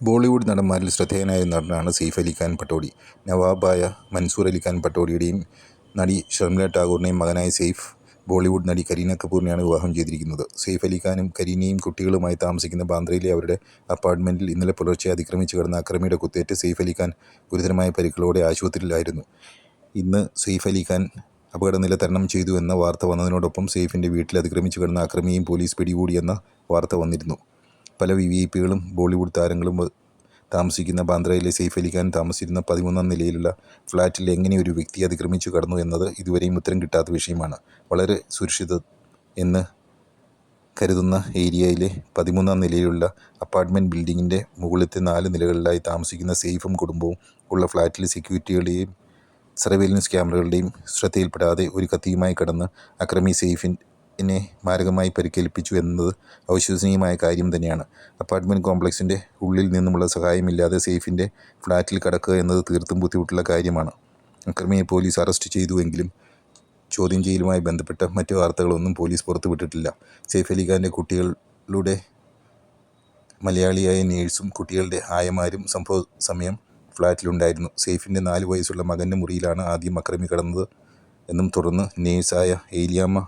ബോളിവുഡ് നടന്മാരിൽ ശ്രദ്ധേയനായ നടനാണ് സെയ്ഫ് അലിഖാൻ പട്ടോടി. നവാബായ മൻസൂർ അലിഖാൻ പട്ടോടിയുടെയും നടി ഷർമില ടാഗോറിന്റെയും മകനായ സെയ്ഫ്, ബോളിവുഡ് നടി കരീന കപൂറിനെയാണ് വിവാഹം ചെയ്തിരിക്കുന്നത്. സെയ്ഫ് അലിഖാനും കരീനയും കുട്ടികളുമായി താമസിക്കുന്ന ബാന്ദ്രയിലെ അവരുടെ അപ്പാർട്ട്മെന്റിൽ ഇന്നലെ പുലർച്ചെ അതിക്രമിച്ചു കിടന്ന അക്രമിയുടെ കുത്തേറ്റ് സെയ്ഫ് അലിഖാൻ ഗുരുതരമായ പരിക്കുകളോടെ ആശുപത്രിയിലായിരുന്നു. ഇന്ന് സെയ്ഫ് അലിഖാൻ അപകടനില തരണം ചെയ്തു എന്ന വാർത്ത വന്നതിനോടൊപ്പം സെയ്ഫിന്റെ വീട്ടിൽ അതിക്രമിച്ചു കിടന്ന അക്രമിയും പോലീസ് പിടികൂടിയെന്ന വാർത്ത വന്നിരുന്നു. പല വി ഐ പികളും ബോളിവുഡ് താരങ്ങളും താമസിക്കുന്ന ബാന്ദ്രയിലെ സെയ്ഫ് അലി ഖാൻ താമസിച്ചിരുന്ന പതിമൂന്നാം നിലയിലുള്ള ഫ്ളാറ്റിൽ എങ്ങനെ ഒരു വ്യക്തി അതിക്രമിച്ചു കടന്നു എന്നത് ഇതുവരെയും ഉത്തരം കിട്ടാത്ത വിഷയമാണ്. വളരെ സുരക്ഷിത എന്ന് കരുതുന്ന ഏരിയയിലെ പതിമൂന്നാം നിലയിലുള്ള അപ്പാർട്ട്മെന്റ് ബിൽഡിങ്ങിന്റെ മുകളിലത്തെ നാല് നിലകളിലായി താമസിക്കുന്ന സെയ്ഫും കുടുംബവും ഉള്ള ഫ്ളാറ്റിലെ സെക്യൂരിറ്റികളുടെയും സർവൈലൻസ് ക്യാമറകളുടെയും ശ്രദ്ധയിൽപ്പെടാതെ ഒരു കത്തിയുമായി കടന്ന് അക്രമി സെയ്ഫിനെ മാരകമായി പരിക്കേൽപ്പിച്ചു എന്നത് അവിശ്വസനീയമായ കാര്യം തന്നെയാണ്. അപ്പാർട്ട്മെന്റ് കോംപ്ലക്സിന്റെ ഉള്ളിൽ നിന്നുമുള്ള സഹായമില്ലാതെ സേഫിന്റെ ഫ്ലാറ്റിൽ കടക്കുക എന്നത് തീർത്തും ബുദ്ധിമുട്ടുള്ള കാര്യമാണ്. അക്രമിയെ പോലീസ് അറസ്റ്റ് ചെയ്തുവെങ്കിലും ചോദ്യം ചെയ്യലുമായി ബന്ധപ്പെട്ട മറ്റു വാർത്തകളൊന്നും പോലീസ് പുറത്തുവിട്ടിട്ടില്ല. സെയ്ഫ് അലിഖാന്റെ കുട്ടികളുടെ മലയാളിയായ നേഴ്സും കുട്ടികളുടെ ആയമാരും സംഭവ സമയം ഫ്ലാറ്റിലുണ്ടായിരുന്നു സെയ്ഫിന്റെ നാല് വയസ്സുള്ള മകന്റെ മുറിയിലാണ് ആദ്യം അക്രമി കടന്നത് എന്നും തുടർന്ന് നേഴ്സായ ഏലിയാമ്മ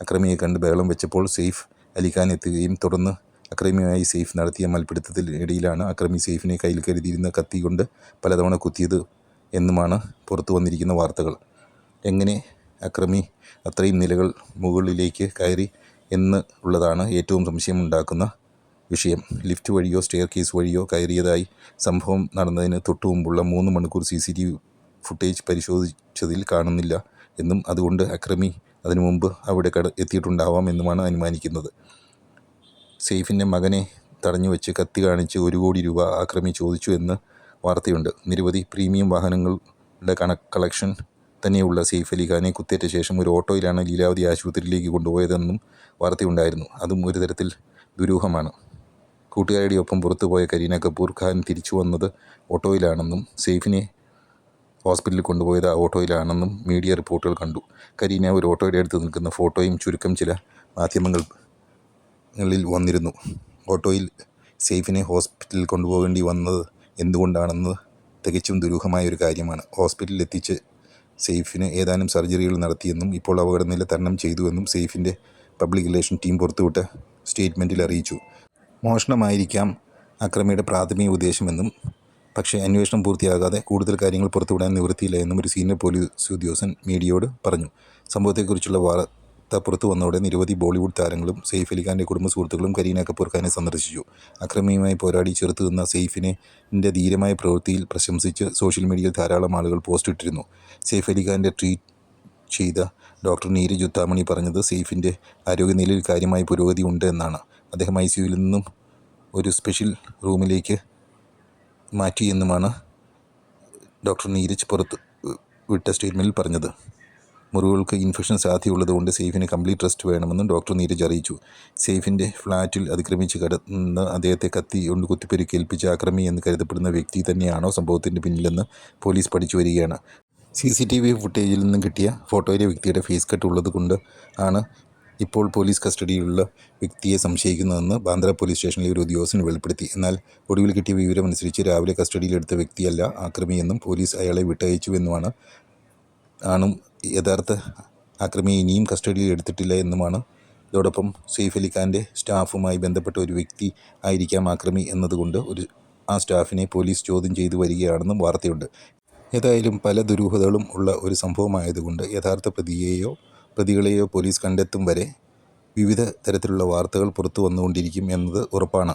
അക്രമിയെ കണ്ട് ബഹളം വെച്ചപ്പോൾ സെയ്ഫ് അലിഖാൻ എത്തുകയും തുടർന്ന് അക്രമിയുമായി സെയ്ഫ് നടത്തിയ മൽപ്പിടുത്തത്തിനിടയിലാണ് അക്രമി സെയ്ഫിനെ കയ്യിൽ കരുതിയിരുന്ന കത്തി കൊണ്ട് പലതവണ കുത്തിയത് എന്നുമാണ് പുറത്തു വന്നിരിക്കുന്ന വാർത്തകൾ. എങ്ങനെ അക്രമി അത്രയും നിലകൾ മുകളിലേക്ക് കയറി എന്ന് ഉള്ളതാണ് ഏറ്റവും സംശയമുണ്ടാക്കുന്ന വിഷയം. ലിഫ്റ്റ് വഴിയോ സ്റ്റെയർ കേസ് വഴിയോ കയറിയതായി സംഭവം നടന്നതിന് തൊട്ടുമുമ്പുള്ള മൂന്ന് മണിക്കൂർ C C T V footage പരിശോധിച്ചതിൽ കാണുന്നില്ല എന്നും അതുകൊണ്ട് അക്രമി അതിനുമുമ്പ് അവിടെ കട എത്തിയിട്ടുണ്ടാവാം എന്നുമാണ് അനുമാനിക്കുന്നത്. സെയ്ഫിന്റെ മകനെ തടഞ്ഞു വെച്ച് കത്തി കാണിച്ച് ഒരു കോടി രൂപ ആക്രമി ചോദിച്ചു എന്ന് വാർത്തയുണ്ട്. നിരവധി പ്രീമിയം വാഹനങ്ങളുടെ കളക്ഷൻ തന്നെയുള്ള സെയ്ഫ് അലി ഖാനെ കുത്തേറ്റ ശേഷം ഒരു ഓട്ടോയിലാണ് ലീലാവതി ആശുപത്രിയിലേക്ക് കൊണ്ടുപോയതെന്നും വാർത്തയുണ്ടായിരുന്നു. അതും ഒരു തരത്തിൽ ദുരൂഹമാണ്. കൂട്ടുകാരിയോടൊപ്പം പുറത്തുപോയ കരീന കപൂർ ഖാൻ തിരിച്ചു വന്നത് ഓട്ടോയിലാണെന്നും സെയ്ഫിനെ ഹോസ്പിറ്റലിൽ കൊണ്ടുപോയത് ആ ഓട്ടോയിലാണെന്നും മീഡിയ റിപ്പോർട്ടുകൾ കണ്ടു. കരീന ഒരു ഓട്ടോയുടെ അടുത്ത് നിൽക്കുന്ന ഫോട്ടോയും ചുരുക്കം ചില മാധ്യമങ്ങളിൽ വന്നിരുന്നു. ഓട്ടോയിൽ സെയ്ഫിനെ ഹോസ്പിറ്റലിൽ കൊണ്ടുപോകേണ്ടി വന്നത് എന്തുകൊണ്ടാണെന്ന് തികച്ചും ദുരൂഹമായ ഒരു കാര്യമാണ്. ഹോസ്പിറ്റലിൽ എത്തിച്ച് സെയ്ഫിന് ഏതാനും സർജറികൾ നടത്തിയെന്നും ഇപ്പോൾ അപകടനില തരണം ചെയ്തുവെന്നും സെയ്ഫിന്റെ പബ്ലിക് റിലേഷൻ ടീം പുറത്തുവിട്ട സ്റ്റേറ്റ്മെന്റിൽ അറിയിച്ചു. മോഷണമായിരിക്കാം അക്രമിയുടെ പ്രാഥമിക ഉദ്ദേശ്യമെന്നും പക്ഷേ അന്വേഷണം പൂർത്തിയാകാതെ കൂടുതൽ കാര്യങ്ങൾ പുറത്തുവിടാൻ നിവൃത്തിയില്ല എന്നും ഒരു സീനിയർ പോലീസ് ഉദ്യോഗസ്ഥൻ മീഡിയയോട് പറഞ്ഞു. സംഭവത്തെക്കുറിച്ചുള്ള വാർത്ത പുറത്തു വന്നതോടെ നിരവധി ബോളിവുഡ് താരങ്ങളും സെയ്ഫ് അലിഖാന്റെ കുടുംബ സുഹൃത്തുക്കളും കരീന കപൂർ ഖാനെ സന്ദർശിച്ചു. അക്രമിയുമായി പോരാടി ചെറുത്തുനിന്ന സെയ്ഫിനെ ധീരമായ പ്രവൃത്തിയിൽ പ്രശംസിച്ച് സോഷ്യൽ മീഡിയയിൽ ധാരാളം ആളുകൾ പോസ്റ്റ് ഇട്ടിരുന്നു. സെയ്ഫ് അലിഖാന്റെ ട്വീറ്റ് ചെയ്ത ഡോക്ടർ നീരജ് ഉത്താമണി പറഞ്ഞത് സെയ്ഫിന്റെ ആരോഗ്യനിലയിൽ കാര്യമായ പുരോഗതി ഉണ്ട് എന്നാണ്. അദ്ദേഹം ഐസിയുവിൽ നിന്നും ഒരു സ്പെഷ്യൽ റൂമിലേക്ക് മാറ്റി എന്നുമാണ് ഡോക്ടർ നീരജ് പുറത്ത് വിട്ട സ്റ്റേറ്റ്മെന്റിൽ പറഞ്ഞത്. മുറിവുകൾക്ക് ഇൻഫെക്ഷൻ സാധ്യതയുള്ളതുകൊണ്ട് സേഫിന് കംപ്ലീറ്റ് റെസ്റ്റ് വേണമെന്നും ഡോക്ടർ നീരജ് അറിയിച്ചു. സേഫിന്റെ ഫ്ളാറ്റിൽ അതിക്രമിച്ച് കടന്ന് അദ്ദേഹത്തെ കത്തി കൊണ്ട് കുത്തിപ്പെരുക്കേൽപ്പിച്ച അക്രമി എന്ന് കരുതപ്പെടുന്ന വ്യക്തി തന്നെയാണോ സംഭവത്തിന്റെ പിന്നിലെന്ന് പോലീസ് പഠിച്ചു വരികയാണ് സി സി ടി വി ഫുട്ടേജിൽ നിന്നും കിട്ടിയ ഫോട്ടോയിലെ വ്യക്തിയുടെ ഫേസ് കട്ട് ഉള്ളത് കൊണ്ട് ആണ് ഇപ്പോൾ പോലീസ് കസ്റ്റഡിയിലുള്ള വ്യക്തിയെ സംശയിക്കുന്നതെന്ന് ബാന്ദ്ര പോലീസ് സ്റ്റേഷനിലെ ഒരു ഉദ്യോഗസ്ഥൻ വെളിപ്പെടുത്തി. എന്നാൽ ഒടുവിൽ കിട്ടിയ വിവരമനുസരിച്ച് രാവിലെ കസ്റ്റഡിയിലെടുത്ത വ്യക്തിയല്ല ആക്രമിയെന്നും പോലീസ് അയാളെ വിട്ടയച്ചുവെന്നുമാണ്. ആണും യഥാർത്ഥ ആക്രമി ഇനിയും കസ്റ്റഡിയിൽ എടുത്തിട്ടില്ല എന്നുമാണ്. ഇതോടൊപ്പം സെയ്ഫ് അലി ഖാന്റെ സ്റ്റാഫുമായി ബന്ധപ്പെട്ട ഒരു വ്യക്തി ആയിരിക്കാം ആക്രമി എന്നതുകൊണ്ട് ഒരു ആ സ്റ്റാഫിനെ പോലീസ് ചോദ്യം ചെയ്തു വരികയാണെന്നും വാർത്തയുണ്ട്. ഏതായാലും പല ദുരൂഹതകളും ഉള്ള ഒരു സംഭവമായതുകൊണ്ട് യഥാർത്ഥ പ്രതിയെയോ പ്രതികളെയോ പോലീസ് കണ്ടെത്തും വരെ വിവിധ തരത്തിലുള്ള വാർത്തകൾ പുറത്തു വന്നുകൊണ്ടിരിക്കും എന്നത് ഉറപ്പാണ്.